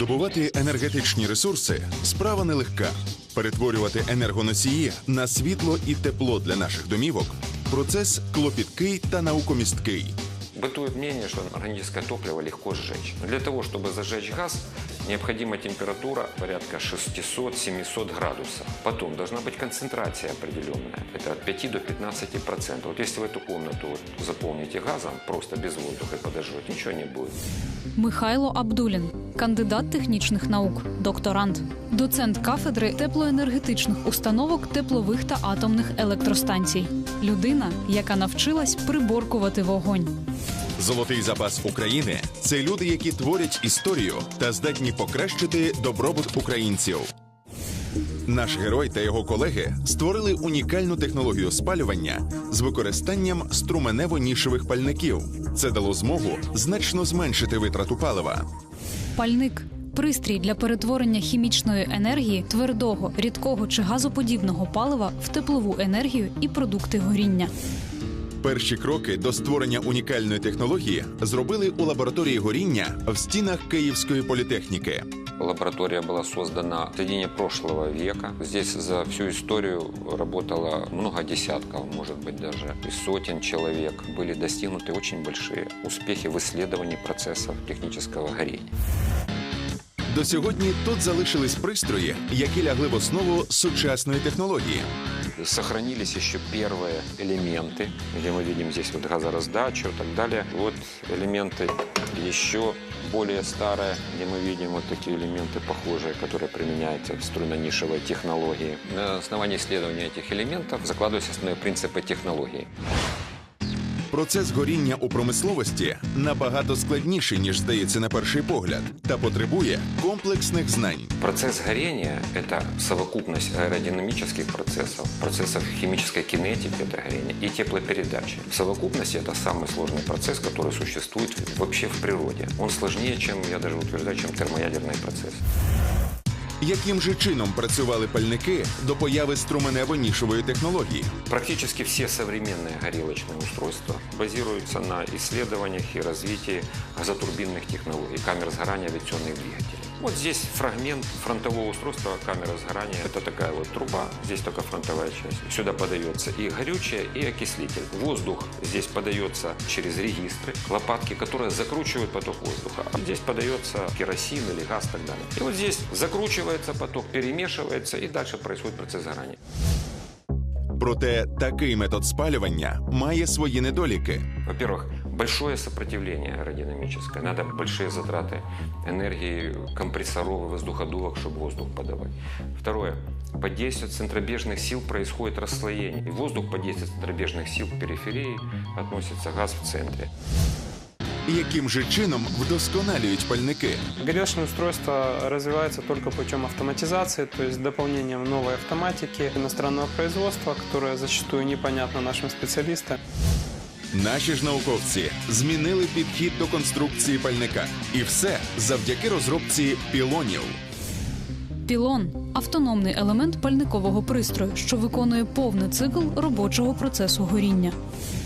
Добувати енергетичні ресурси справа нелегка. Перетворювати енергоносії на світло і тепло для наших домівок процес клопіткий та наукомісткий. Бытует мнение, что органическое топливо легко сжечь. Для того, чтобы зажечь газ, необходима температура порядка 600-700 градусов. Потом должна быть концентрация определенная. Это от 5 до 15 процентов. Вот если в эту комнату вот заполните газом, просто без воздуха и подожжет, ничего не будет. Михайло Абдулін, кандидат технічних наук, докторант, доцент кафедри теплоенергетичних установок теплових та атомних електростанцій. Людина, яка навчилась приборкувати вогонь. Золотий запас України це люди, які творять історію та здатні покращити добробут українців. Наш герой та його колеги створили унікальну технологію спалювання з використанням струменево-нішевих пальників. Це дало змогу значно зменшити витрату палива. Пальник пристрій для перетворення хімічної енергії твердого, рідкого чи газоподібного палива в теплову енергію і продукти горіння. Перші кроки до створення унікальної технології зробили у лабораторії горіння в стінах Київської політехніки. Лаборатория была создана в середине прошлого века. Здесь за всю историю работало много десятков, может быть даже и сотен человек. Были достигнуты очень большие успехи в исследовании процессов технического горения. До сьогодні тут залишились пристрої, які лягли в основу сучасної технології. Сохранились еще первые элементы, где мы видим здесь вот газораздачу и так далее. Вот элементы еще более старые, где мы видим вот такие элементы похожие, которые применяются в струйно-нишевой технологии. На основании исследования этих элементов закладываются основные принципы технологии. Процес горіння у промисловості набагато складніший, ніж здається на перший погляд, та потребує комплексних знань. Процесс горения – это совокупность аэродинамических процессов, процессов химической кинетики, это горение, и теплопередачи. В совокупности это самый сложный процесс, который существует вообще в природе. Он сложнее, чем, я даже утверждаю, чем термоядерный процесс. Яким же чином працювали пальники до появи струменево-нішової технології? Практически все современные горелочные устройства базируются на исследованиях и развитии газотурбинных технологий, камер сгорания авиационных двигателей. Вот здесь фрагмент фронтового устройства камеры сгорания. Это такая вот труба, здесь только фронтовая часть. Сюда подается и горючее, и окислитель. Воздух здесь подается через регистры, лопатки, которые закручивают поток воздуха. А здесь подается керосин или газ и так далее. И вот здесь закручивается поток, перемешивается, и дальше происходит процесс сгорания. Проте такий метод спалювання має свої недоліки. Во-первых, большое сопротивление аэродинамическое. Надо большие затраты энергии компрессоров и воздуходувок, чтобы воздух подавать. Второе. Под действием центробежных сил происходит расслоение. И воздух под действием центробежных сил в периферии относится газ в центре. Яким же чином вдосконалюють пальники? Горелочное устройство развивается только путем автоматизации, то есть дополнением новой автоматики иностранного производства, которая зачастую непонятна нашим специалистам. Наші ж науковці змінили підхід до конструкції пальника. І все завдяки розробці пілонів. Пілон автономний елемент пальникового пристрою, що виконує повний цикл робочого процесу горіння.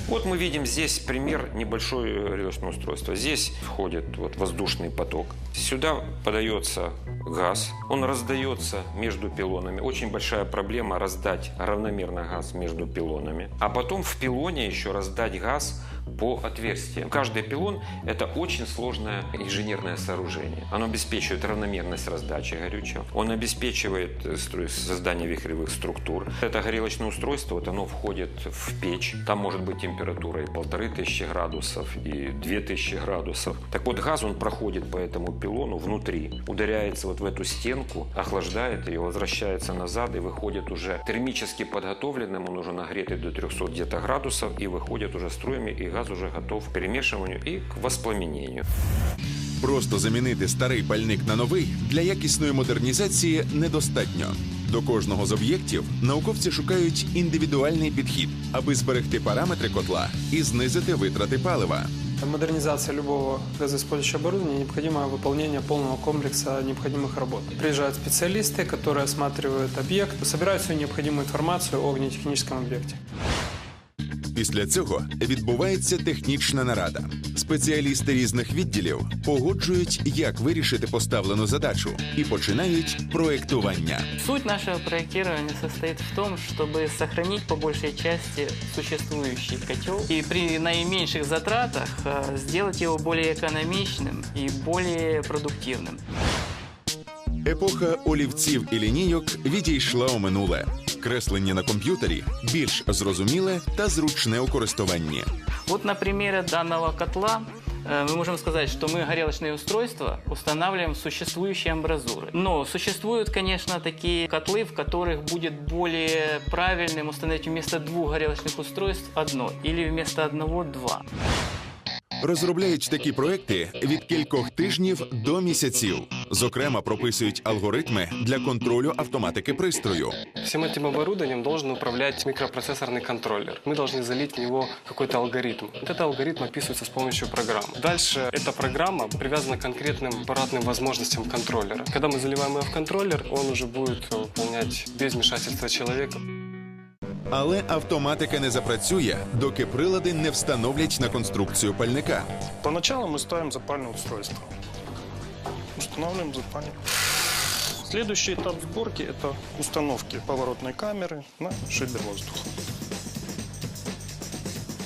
Вот мы видим здесь пример небольшое горелочное устройство. Здесь входит вот воздушный поток. Сюда подается газ. Он раздается между пилонами. Очень большая проблема раздать равномерно газ между пилонами. А потом в пилоне еще раздать газ по отверстиям. Каждый пилон – это очень сложное инженерное сооружение. Оно обеспечивает равномерность раздачи горючего. Он обеспечивает э, стру- создание вихревых структур. Это горелочное устройство, вот оно входит в печь. Там может быть температура и полторы тысячи градусов, и две тысячи градусов. Так вот, газ, он проходит по этому пилону внутри, ударяется вот в эту стенку, охлаждает ее, возвращается назад и выходит уже термически подготовленным, он уже нагретый до 300 где-то градусов и выходит уже струями, и газ уже готов к перемешиванию и к воспламенению. Просто замінити старий пальник на новий для якісної модернізації недостатньо. До кожного з об'єктів науковці шукають індивідуальний підхід, аби зберегти параметри котла і знизити витрати палива. Модернизация любого газоиспользующего оборудования необходимо выполнение полного комплекса необходимых работ. Приезжают специалисты, которые осматривают объект, собирают всю необходимую информацию о огнетехническом объекте. Після цього відбувається технічна нарада. Спеціалісти різних відділів погоджують, як вирішити поставлену задачу, і починають проектування. Суть нашего проектирования состоит в том, чтобы сохранить по большей части существующий котел и при наименьших затратах э, сделать его более экономичным и более продуктивным. Епоха олівців і лінійок відійшла у минуле. Креслення на комп'ютері більш зрозуміле та зручне у користуванні. Вот на примере данного котла э, мы можем сказать, что мы горелочные устройства устанавливаем в существующие амбразуры. Но существуют, конечно, такие котлы, в которых будет более правильным установить вместо двух горелочных устройств одно или вместо одного два. Розробляють такі проекти від кількох тижнів до місяців. Зокрема, прописують алгоритми для контролю автоматики пристрою. Всем этим оборудованием должен управлять микропроцессорный контроллер. Мы должны залить в него какой-то алгоритм. Вот этот алгоритм описывается с помощью программы. Дальше эта программа привязана к конкретным аппаратным возможностям контроллера. Когда мы заливаем ее в контроллер, он уже будет выполнять без вмешательства человека. Але автоматика не запрацює, доки прилади не встановлять на конструкцію пальника. Поначалу мы ставим запальное устройство. Устанавливаем запальник. Следующий этап сборки – это установки поворотной камеры на шибер воздуха.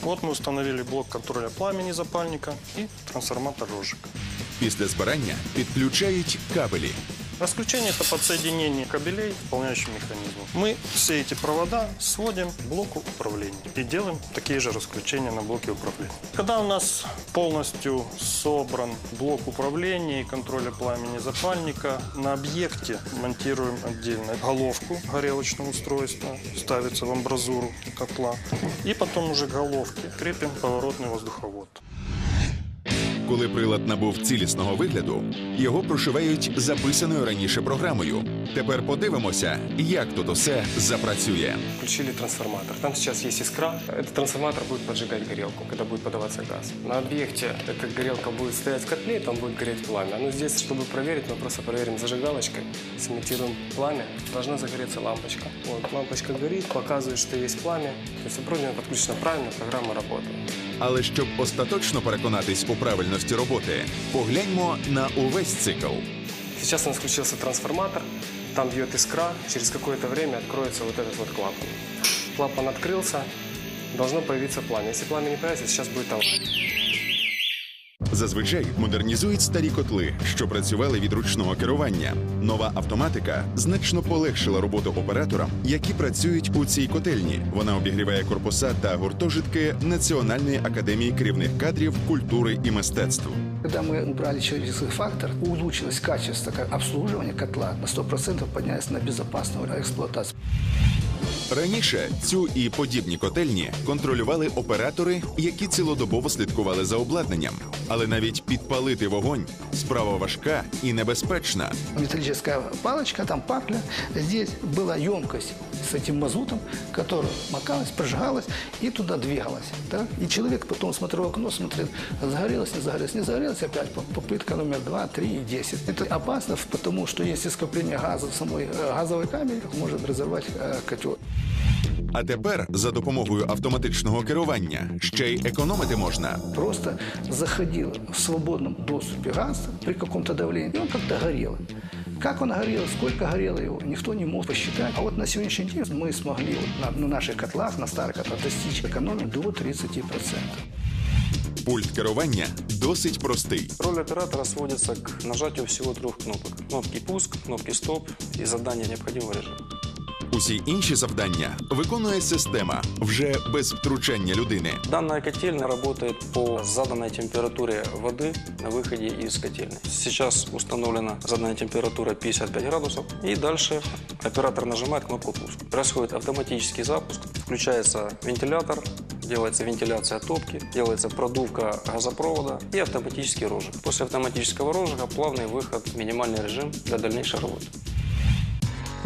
Вот мы установили блок контроля пламени запальника и трансформатор рожек. Після збирання підключають кабелі. Расключение – это подсоединение кабелей к выполняющему механизму. Мы все эти провода сводим к блоку управления и делаем такие же расключения на блоке управления. Когда у нас полностью собран блок управления и контроля пламени запальника, на объекте монтируем отдельно головку горелочного устройства, ставится в амбразуру котла, и потом уже к головке крепим поворотный воздуховод. Коли прилад набув цілісного вигляду, його прошивають записаною раніше програмою. Тепер подивимося, як тут усе запрацює. Включили трансформатор. Там сейчас есть искра. Этот трансформатор будет поджигать горелку, когда будет подаваться газ. На объекте эта горелка будет стоять в котле, там будет гореть пламя. Но здесь, чтобы проверить, мы просто проверим зажигалочкой, сымитируем пламя. Должна загореться лампочка. Вот, лампочка горит, показывает, что есть пламя. То есть оборудование подключено правильно, программа работает. Але щоб остаточно переконатись у правильності роботи, погляньмо на увесь цикл. Сейчас у нас включился трансформатор, там бьет искра, через какое-то время откроется вот этот вот клапан. Клапан открылся, должно появиться пламя. Если пламя не появится, сейчас будет авария. Зазвичай модернізують старі котли, що працювали від ручного керування. Нова автоматика значно полегшила роботу операторам, які працюють у цій котельні. Вона обігріває корпуса та гуртожитки Національної академії керівних кадрів культури і мистецтв. Когда мы убрали человеческий фактор, улучшилось качество обслуживания котла, на 100% поднялось на безопасную эксплуатацию. Раніше цю і подібні котельні контролювали оператори, які цілодобово слідкували за обладнанням. Але навіть підпалити вогонь справа важка і небезпечна. Металлическая палочка, там пакля. Здесь была емкость с этим мазутом, которая макалась, прожигалась и туда двигалась. Так? И человек потом смотрел в окно, смотрел, загорелось, не загорелось, не загорелось, опять по- попытка номер 2, 3 и 10. Это опасно, потому что если скопление газа в самой э, газовой камере, может разорвать э, котел. А тепер за допомогою автоматичного керування ще й економити можна. просто заходил в свободном доступе газ при каком-то давлении, и он как-то горел. Как он горел, сколько горело его, никто не мог посчитать. А вот на сегодняшний день мы смогли вот на, на наших котлах, на старых котлах достичь экономии до 30%. Пульт керування досить простий. Роль оператора сводится к нажатию всего трех кнопок. Кнопки пуск, кнопки стоп и задание необходимого режима. Усі інші завдання виконує система вже без втручання людини. Данная котельная работает по заданной температуре воды на выходе из котельной. Сейчас установлена заданная температура 55 градусов. И дальше оператор нажимает кнопку пуск. Происходит автоматический запуск, включается вентилятор, делается вентиляция топки, делается продувка газопровода и автоматический розжиг. После автоматического розжига плавный выход в минимальный режим для дальнейшей работы.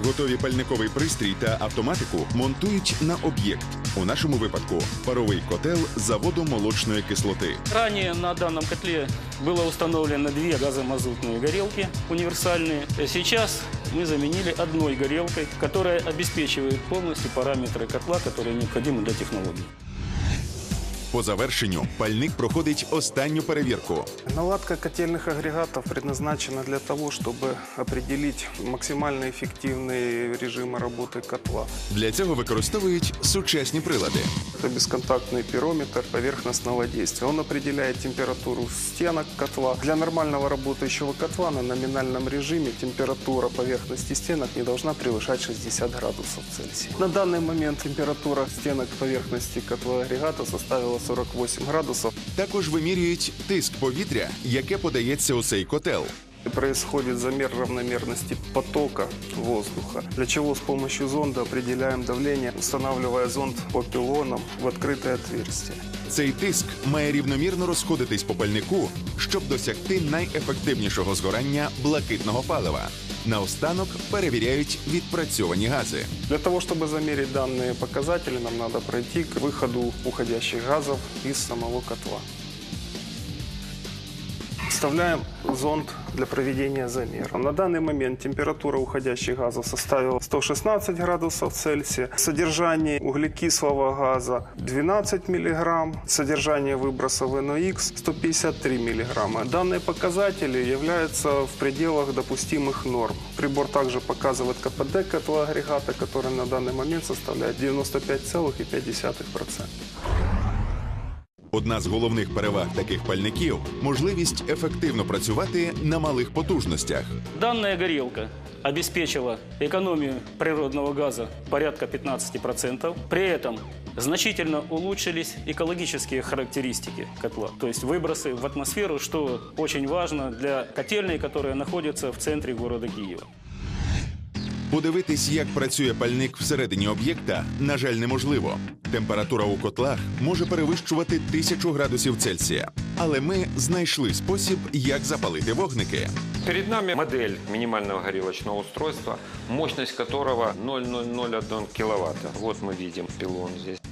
Готові пальниковий пристрій та автоматику монтують на об'єкт. У нашому випадку паровий котел заводу молочної кислоти. Ранее на данном котле было установлено две газомазутные горелки универсальные. Сейчас мы заменили одной горелкой, которая обеспечивает полностью параметры котла, которые необходимы для технологии. По завершенню пальник проходить останню перевірку. Наладка котельных агрегатов предназначена для того, чтобы определить максимально эффективные режимы работы котла. Для цього використовують сучасні прилади. Это бесконтактный пирометр поверхностного действия. Он определяет температуру стенок котла. Для нормального работающего котла на номинальном режиме температура поверхности стенок не должна превышать 60 градусов Цельсия. На данный момент температура стенок поверхности котла агрегата составила 48 градусов. Також вимірюють тиск повітря, яке подається у цей котел. Происходит замер равномерности потока воздуха, для чего с помощью зонда определяем давление, устанавливая зонд по пилонам в открытое отверстие. Цей тиск має рівномірно розходитись по пальнику, щоб досягти найефективнішого згорання блакитного палива. Наостанок перевіряють відпрацьовані гази. Для того, чтобы замерить данные показатели, нам надо пройти к выходу уходящих газов из самого котла. Вставляем зонд для проведения замера. На данный момент температура уходящих газов составила 116 градусов Цельсия. Содержание углекислого газа 12 мг. Содержание выбросов NOx 153 мг. Данные показатели являются в пределах допустимых норм. Прибор также показывает КПД котла агрегата, который на данный момент составляет 95,5%. Одна з головних переваг таких пальників можливість ефективно працювати на малих потужностях. Данная горелка обеспечила экономию природного газа порядка 15%. При этом значительно улучшились экологические характеристики котла, то есть выбросы в атмосферу, что очень важно для котельной, которая находится в центре города Киева. Подивитись, як працює пальник всередині об'єкта, на жаль, неможливо. Температура у котлах може перевищувати тисячу градусів Цельсія. Але ми знайшли спосіб, як запалити вогники. Перед нами модель минимального горелочного устройства, мощность которого 0,001 кВт. Вот мы видим пилон здесь.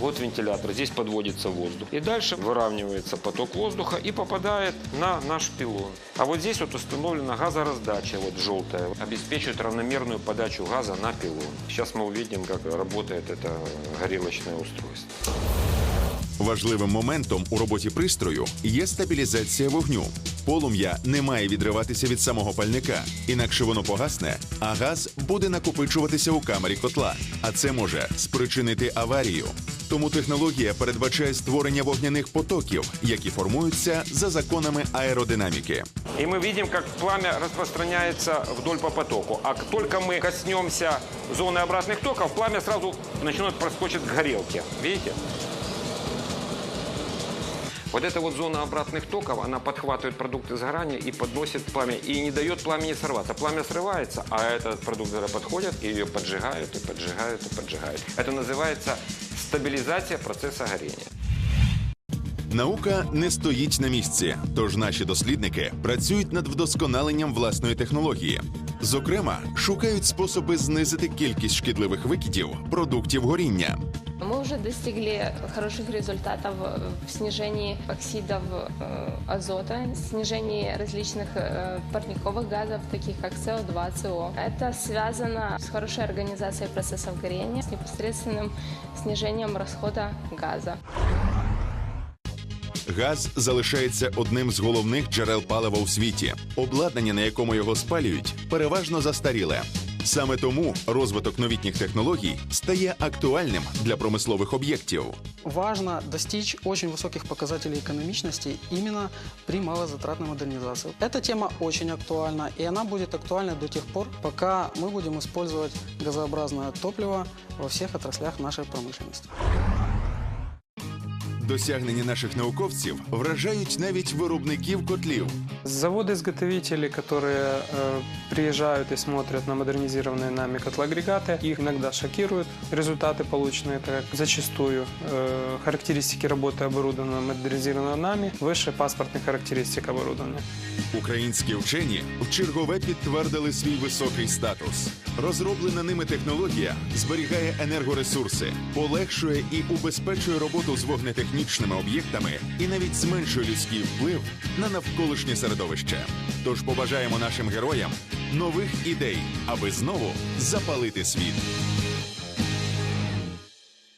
Вот вентилятор, здесь подводится воздух. И дальше выравнивается поток воздуха и попадает на наш пилон. А вот здесь вот установлена газораздача, вот желтая, обеспечивает равномерную подачу газа на пилон. Сейчас мы увидим, как работает это горелочное устройство. Важливим моментом у роботі пристрою є стабілізація вогню. Полум'я не має відриватися від самого пальника, інакше воно погасне, а газ буде накопичуватися у камері котла. А це може спричинити аварію. Тому технологія передбачає створення вогняних потоків, які формуються за законами аеродинаміки. И мы видим, как пламя распространяется вдоль по потоку. А как только мы коснемся зоны обратных токов, пламя сразу начнет проскочить к горелке. Видите? Вот эта вот зона обратных токов, она подхватывает продукты сгорания и подносит пламя, и не дает пламени сорваться. Пламя срывается, а этот продукт когда подходит, и ее поджигают, и поджигают, и поджигают. Это называется стабилизация процесса горения. Наука не стоїть на місці, тож наші дослідники працюють над вдосконаленням власної технології. Зокрема, шукають способи знизити кількість шкідливих викидів продуктів горіння. Мы уже достигли хороших результатов в снижении оксидов э, азота, снижении различных э, парниковых газов, таких как СО2, СО. Это связано с хорошей организацией процессов горения, с непосредственным снижением расхода газа. Газ залишається одним з головних джерел палива у світі. Обладнання, на якому його спалюють, переважно застаріле. Саме тому розвиток новітніх технологій стає актуальним для промислових об'єктів. Важно достичь очень высоких показателей экономичности именно при малозатратной модернизации. Эта тема очень актуальна, и она будет актуальна до тех пор, пока мы будем использовать газообразное топливо во всех отраслях нашей промышленности. Досягнення наших науковців вражають навіть виробників котлів. Заводы-изготовители, которые э, приезжают и смотрят на модернизированные нами котлоагрегаты, их иногда шокируют результаты полученные, так как зачастую э, характеристики работы оборудования модернизированного нами выше паспортных характеристик оборудования. Українські вчені в чергове підтвердили свій високий статус. Розроблена ними технологія зберігає енергоресурси, полегшує і убезпечує роботу з вогнетехнічними об'єктами і навіть зменшує людський вплив на навколишнє середовище. Тож побажаємо нашим героям нових ідей, аби знову запалити світ.